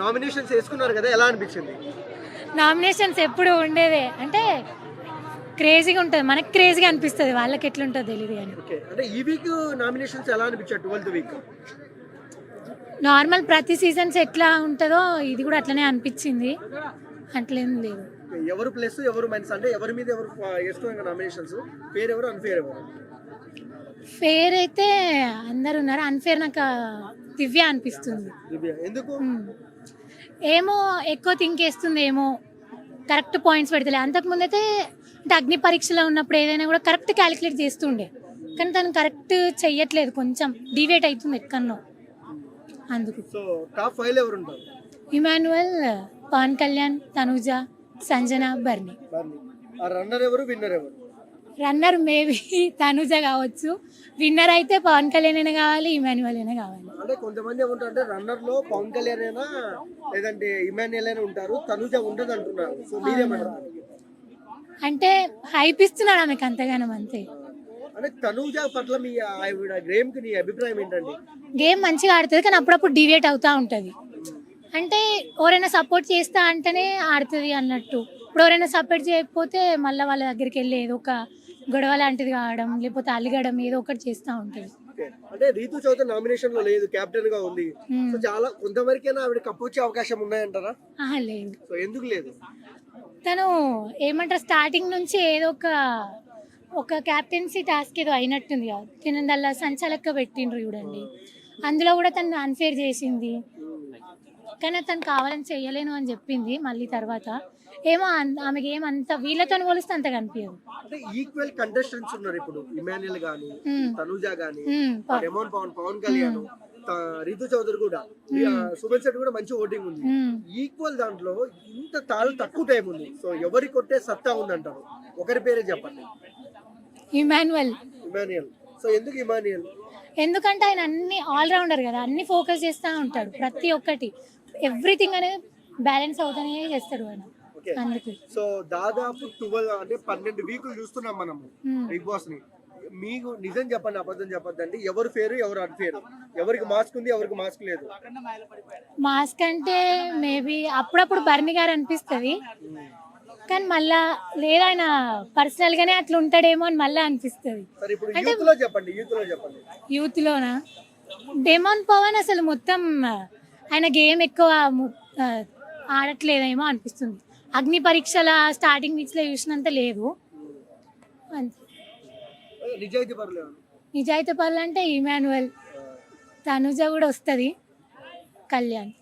Nominations వేసుకున్నారు కదా ఎలా అనిపించింది? నామినేషన్స్ ఎప్పుడు ఉండేదే. అంటే క్రేజీగా ఉంటుంది మనకి క్రేజీగా అనిపిస్తుంది వాళ్ళకి ఎట్లుంటుందో తెలియదు కానీ. ఓకే అంటే ఈ వీక్ నామినేషన్స్ ఎలా అనిపించారు ట్వెల్త్ వీక్? నార్మల్ ప్రతి సీజన్స్ ఎట్లా ఉంటుందో ఇది కూడా అట్లనే అనిపించింది. అట్లేం లేదు. ఎవరు ప్లస్ ఎవరు మైనస్? అంటే ఎవరి మీద ఎవరు వేస్తున్నారు నామినేషన్స్? పేరు ఎవరు అన్ఫేర్ ఎవరు? ఫేర్ అయితే అందరు ఉన్నారు అన్ఫేర్ నాకు దివ్య అనిపిస్తుంది. దివ్య ఎందుకు. ఏమో ఎక్కువ థింక్ చేస్తుంది ఏమో కరెక్ట్ పాయింట్స్ పెడతలే. అంతకుముందు అయితే అంటే అగ్ని పరీక్షలో ఉన్నప్పుడు ఏదైనా కూడా కరెక్ట్ క్యాలిక్యులేట్ చేస్తుండే. కానీ తను కరెక్ట్ చెయ్యట్లేదు కొంచెం. డివేట్ అవుతుంది ఎక్కడనో. అందుకు. టాప్ ఫైవ్ ఎవరు ఉంటారు ఇమాన్యువల్ పవన్ కళ్యాణ్ తనుజ సంజన బర్ని. రన్నర్ ఎవరు విన్నర్ ఎవరు? రన్నర్ మేబీ తనుజ కావచ్చు. విన్నర్ అయితే పవన్ కళ్యాణ్ అయినా కావాలి ఇమాన్యువల్ అయినా కావాలి. అంటే కొంతమంది ఏమంటారు అంటే రన్నర్లో పవన్ కళ్యాణ్ అయినా లేదంటే ఇమాన్యుయల్ అయినా ఉంటారు తనుజ ఉండదు అంటున్నారు సో మీరేమంటారు? అంటే హైప్ ఇస్తున్నాడు ఆమెకు అంతగానం అంతే. అంటే తనుజ పట్ల మీ ఆవిడ గేమ్కి నీ అభిప్రాయం ఏంటండి? గేమ్ మంచిగా ఆడుతుంది కానీ అప్పుడప్పుడు డివేట్ అవుతూ ఉంటుంది. అంటే ఎవరైనా సపోర్ట్ చేస్తా అంటేనే ఆడుతుంది అన్నట్టు. ఇప్పుడు ఎవరైనా సపోర్ట్ చేయకపోతే మళ్ళీ వాళ్ళ దగ్గరికి వెళ్ళి ఏదో ఒక గొడవ లాంటిది కావడం లేకపోతే అలిగడం ఏదో ఒకటి చేస్తూ ఉంటుంది. అంటే రీతు చౌదరి నామినేషన్లో లేదు కెప్టెన్గా ఉంది. సో చాలా కొంతవరకైనా ఆవిడ కప్పు వచ్చే అవకాశం ఉన్నాయంటారా? ఆహా లేదు. సో ఎందుకు లేదు? తను ఏమంటారు స్టార్టింగ్ నుంచి ఏదో ఒక ఒక క్యాప్టెన్సీ టాస్క్ ఏదో అయినట్టుంది కదా. తినందల్లా సంచాలక పెట్టిండ్రు చూడండి. అందులో కూడా తను అన్ఫేర్ చేసింది. కానీ తను కావాలని చెయ్యలేను అని చెప్పింది మళ్ళీ తర్వాత. ఏమో ఆమెకి ఏమంత వీళ్ళతో పోలిస్తే అంత కనిపించదు. అంటే ఈక్వల్ కంటెస్టెంట్స్ ఉన్నారు ఇప్పుడు ఇమాన్యుయల్ గాని తనుజ గాని రెమోన్ పవన్ పవన్ కళ్యాణ్ రీతు చౌదరి కూడా. సుమన్ శెట్టి కూడా మంచి ఓటింగ్ ఉంది. ఈక్వల్ దాంట్లో ఇంత తాళ తక్కువ టైం ఉంది. సో ఎవరి కొట్టే సత్తా ఉంది అంటారు ఒకరి పేరే చెప్పండి. ఇమాన్యువల్ ఇమానియల్ సో ఎందుకు ఇమానియల్ ఎందుకంటే ఆయన అన్ని ఆల్రౌండర్ కదా అన్ని ఫోకస్ చేస్తూ ఉంటాడు ప్రతి ఒక్కటి. ఎవ్రీథింగ్ అనేది బ్యాలెన్స్ అవుతానే చేస్తాడు ఆయన. ఓకే అందుకు. సో దాదాపు ట్వెల్వ్ అంటే పన్నెండు వీకులు చూస్తున్నాం మనము. బిగ్ బాస్ని. మీకు నిజం చెప్పండి అబద్ధం చెప్పద్దండి. ఎవరు ఫేరు ఎవరు అన్ఫేరు ఎవరికి మాస్క్ ఉంది ఎవరికి మాస్క్ లేదు? మాస్క్ అంటే మేబీ అప్పుడప్పుడు బర్ని గారు అనిపిస్తుంది. కానీ మళ్ళా లేదా ఆయన పర్సనల్ గానే అట్లా ఉంటాడేమో అని మళ్ళీ అనిపిస్తుంది. లో చెప్పండి యూత్లో చెప్పండి. యూత్ లోన? డెమోన్ పవన్ అసలు మొత్తం ఆయన గేమ్ ఎక్కువ ఆడట్లేదేమో అనిపిస్తుంది. అగ్ని పరీక్షల స్టార్టింగ్లో చూసినంత లేదు. నిజాయితీ పనులు అంటే ఇమాన్యువల్ తనుజ కూడా వస్తుంది. కళ్యాణ్.